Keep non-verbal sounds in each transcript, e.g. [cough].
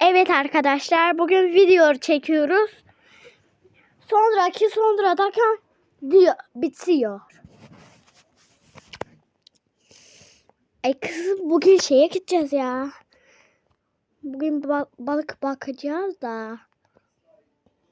Evet arkadaşlar bugün video çekiyoruz. Sonraki sonradan diyor bitiyor. Ay kızım bugün şeye gideceğiz ya. Bugün ba- balık bakacağız da.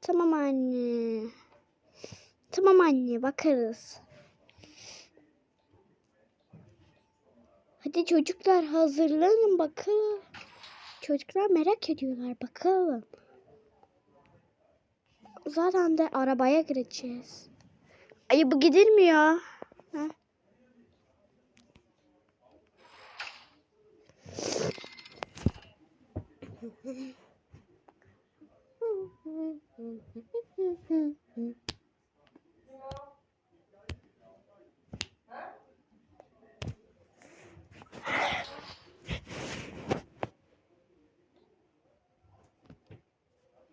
Tamam anne. Tamam anne bakarız. Hadi çocuklar hazırlanın bakalım. Çocuklar merak ediyorlar bakalım. Zaten de arabaya gireceğiz. Ay bu gidilmiyor. Ha? [laughs]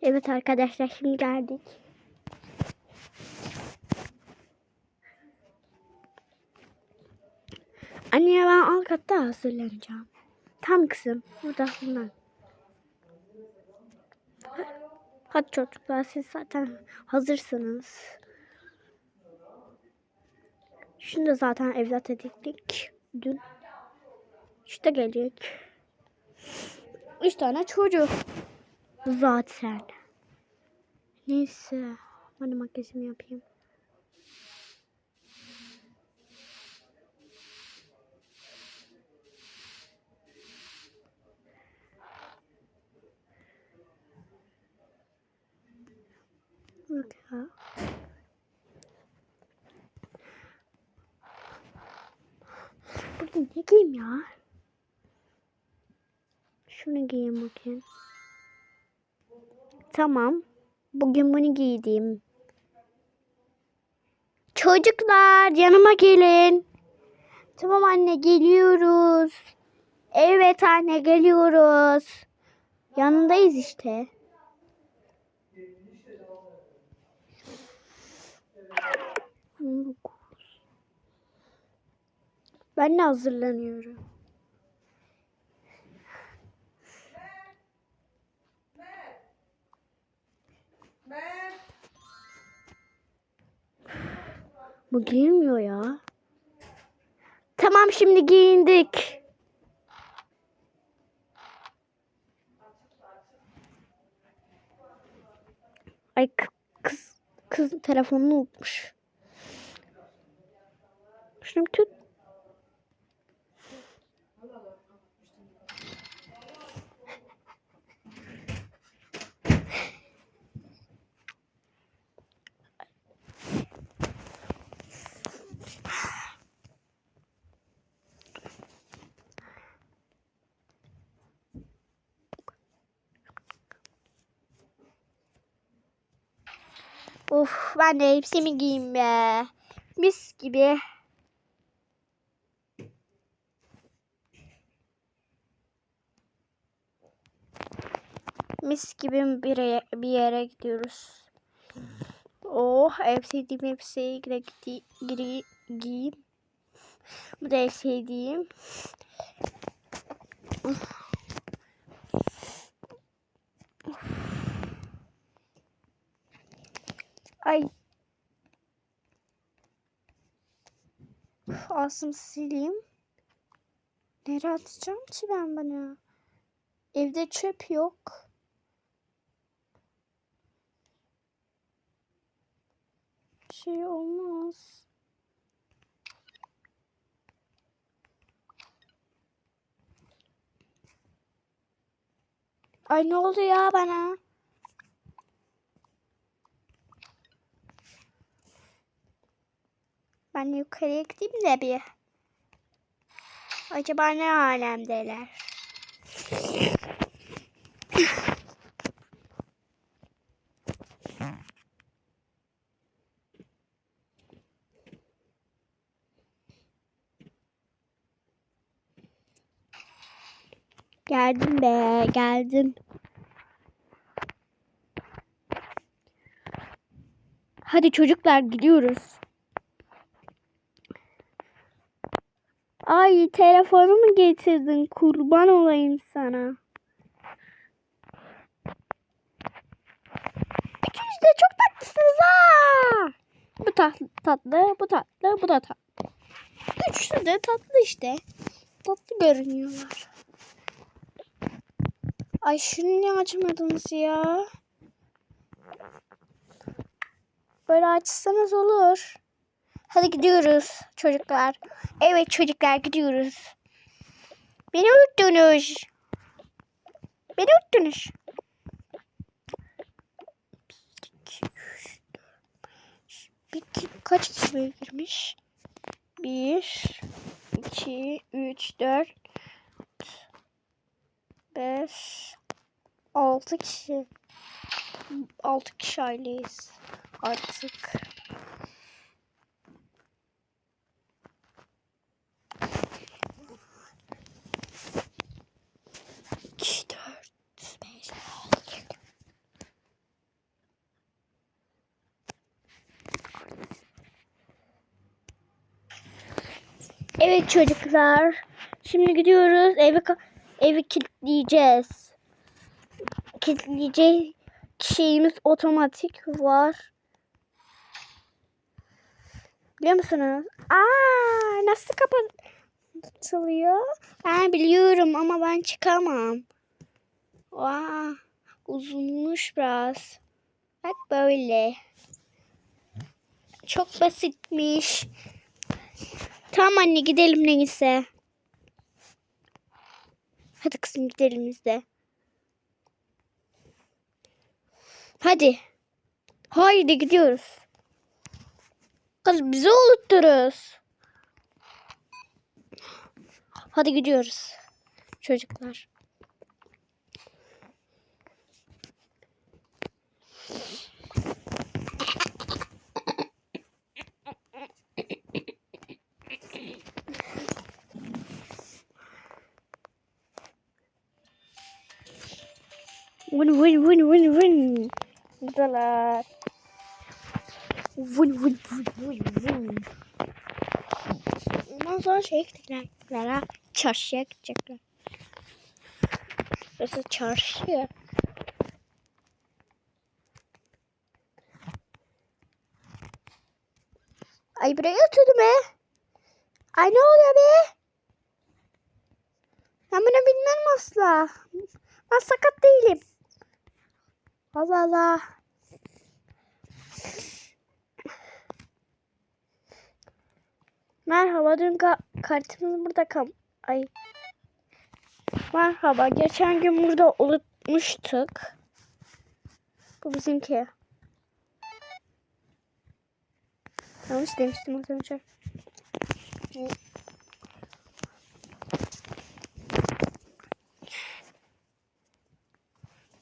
Evet arkadaşlar şimdi geldik. Anne ben alt katta hazırlanacağım. Tam kızım. Burada hazırlan. Hadi çocuklar siz zaten hazırsınız. Şunu da zaten evlat edindik dün. İşte gelecek. Üç tane çocuk. Zaten. Neyse. Ben de makyajımı yapayım. Ya. Bugün ne giyeyim ya? Şunu giyeyim bakayım. Tamam. Bugün bunu giydim. Çocuklar yanıma gelin. Tamam anne geliyoruz. Evet anne geliyoruz. Yanındayız işte. Ben de hazırlanıyorum. Bu giyinmiyor ya. Tamam şimdi giyindik. Ay kı- kız kız telefonunu unutmuş. Bir tut. Of ben de hepsini giyeyim be. Mis gibi. Mis gibi bir yere, bir yere gidiyoruz. Oh en sevdiğim elbiseyi giy, giy, giyeyim. Bu da en sevdiğim. Ay. Ağzımı sileyim. Nereye atacağım ki ben bana? Evde çöp yok. Şey olmaz. Ay ne oldu ya bana? Ben yukarıya gideyim de bir. Acaba ne alemdeler? Geldim be, geldim. Hadi çocuklar gidiyoruz. Ay telefonumu getirdin kurban olayım sana. İkiniz de çok tatlısınız ha. Bu tatlı, tatlı, bu tatlı, bu da tatlı. Üçlü de tatlı işte. Tatlı görünüyorlar. Ay şunu niye açmadınız ya? Böyle açsanız olur. Hadi gidiyoruz çocuklar. Evet çocuklar gidiyoruz. Beni unuttunuz. Beni unuttunuz. Bir, iki, kaç kişi girmiş? Bir, iki, üç, dört, beş, altı kişi. Altı kişi aileyiz artık. İki, dört, beş, altı. Evet çocuklar. Şimdi gidiyoruz. Evi evi kilitleyeceğiz. Kilitleyecek şeyimiz otomatik var. Biliyor musunuz? Aa, nasıl kapatılıyor? Ben biliyorum ama ben çıkamam. Vaa, uzunmuş biraz. Bak böyle. Çok basitmiş. Tamam anne gidelim neyse. Hadi kızım gidelim biz de. Hadi. Haydi gidiyoruz. Kız bizi unutturuz. Hadi gidiyoruz. Çocuklar. Vın vın vın vın vın. Buradalar. Vın vın vın vın vın. Ondan sonra şey gidecekler ha. Çarşıya gidecekler. Burası çarşı. Ay buraya oturdu be. Ay ne oluyor be? Ben bunu bilmem asla. Ben sakat değilim. Allah Allah. Merhaba dün ka kartımız burada kam ay. Merhaba geçen gün burada unutmuştuk. Bu bizimki. Yanlış demiştim az önce.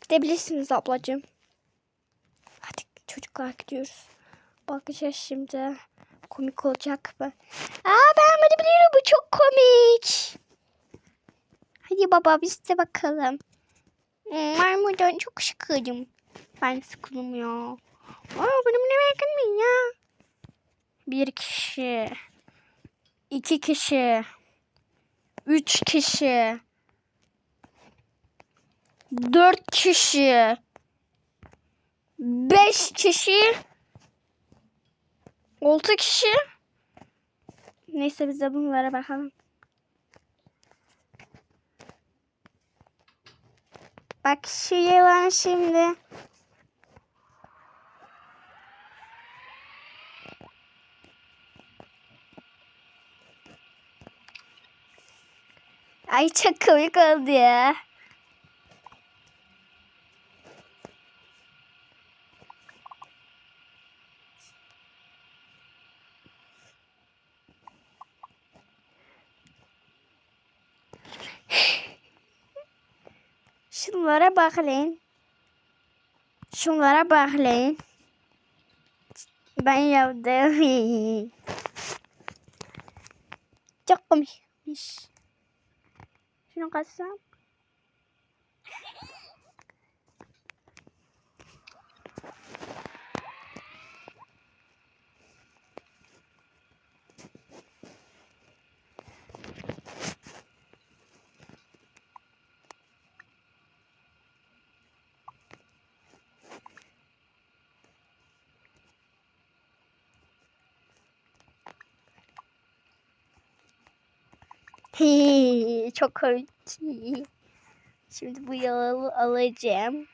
Gidebilirsiniz ablacığım. Hadi çocuklar gidiyoruz. Bakacağız şimdi. Komik olacak mı? Aa ben bunu biliyorum. Bu çok komik. Hadi baba biz de bakalım. Hmm, Maymundan çok sıkıldım. Ben sıkıldım ya. Aa bunu ne merak ya. Bir kişi. iki kişi. Üç kişi. Dört kişi. Beş kişi. Altı kişi. Neyse biz de bunlara bakalım. Bak şu yılan şimdi. Ay çok komik oldu ya. Şunlara baklayın. Şunlara baklayın. Ben yaptım. Çok komikmiş. Şunu kaçsam. Çok komik. Şimdi bu yağı alacağım.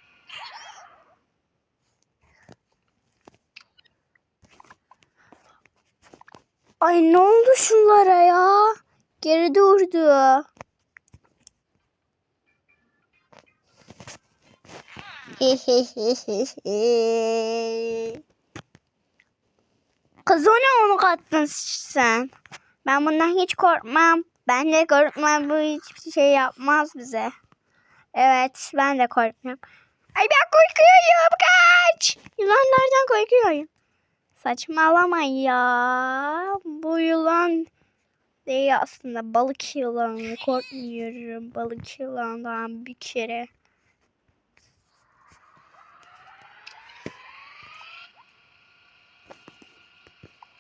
Ay ne oldu şunlara ya? Geri durdu. [laughs] Kız ne onu kattın sen? Ben bundan hiç korkmam. Ben de korkmam. Bu hiçbir şey yapmaz bize. Evet ben de korkmuyorum. Ay ben korkuyorum kaç. Yılanlardan korkuyorum. Saçmalama ya. Bu yılan değil aslında balık yılanı. Korkmuyorum balık yılandan bir kere.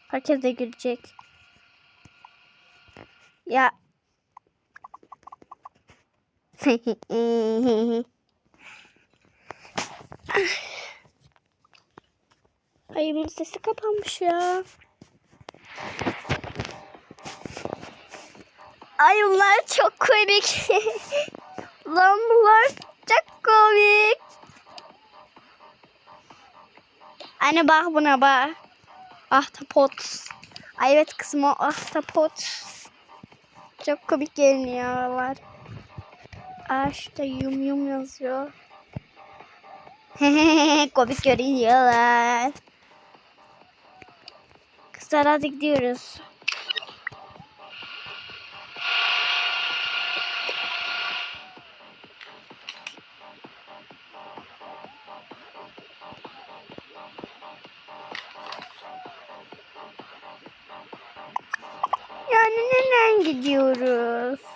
Herkes de gülecek. Ya. [laughs] Ay bunun sesi kapanmış ya. Ay bunlar çok komik. [laughs] Lan bunlar çok komik. Anne bak buna bak. Ahtapot. Ay evet kızım o ahtapot. Çok komik görünüyorlar. Şurada yum yum yazıyor. [laughs] komik görünüyorlar. Kızlar hadi gidiyoruz. Yani neden gidiyoruz?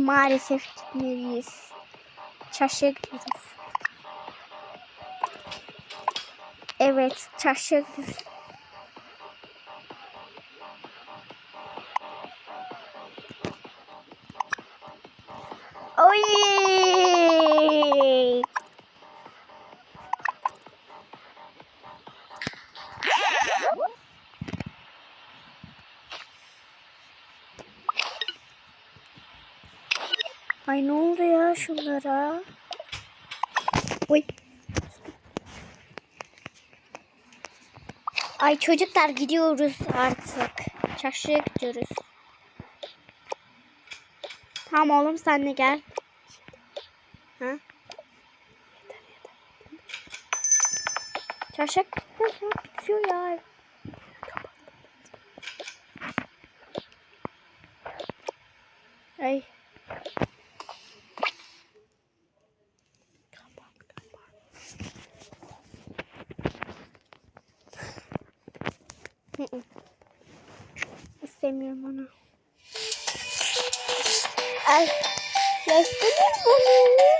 Maalesef gitmeliyiz. Çarşıya gidiyoruz. Evet, çarşıya gidiyoruz. Ay ne oldu ya şunlara? Oy. Ay çocuklar gidiyoruz artık. Çarşıya gidiyoruz. Tamam oğlum sen de gel. Ha? Çarşıya bitiyor ya. İstemiyorum onu. Ay. Ya istemiyorum onu.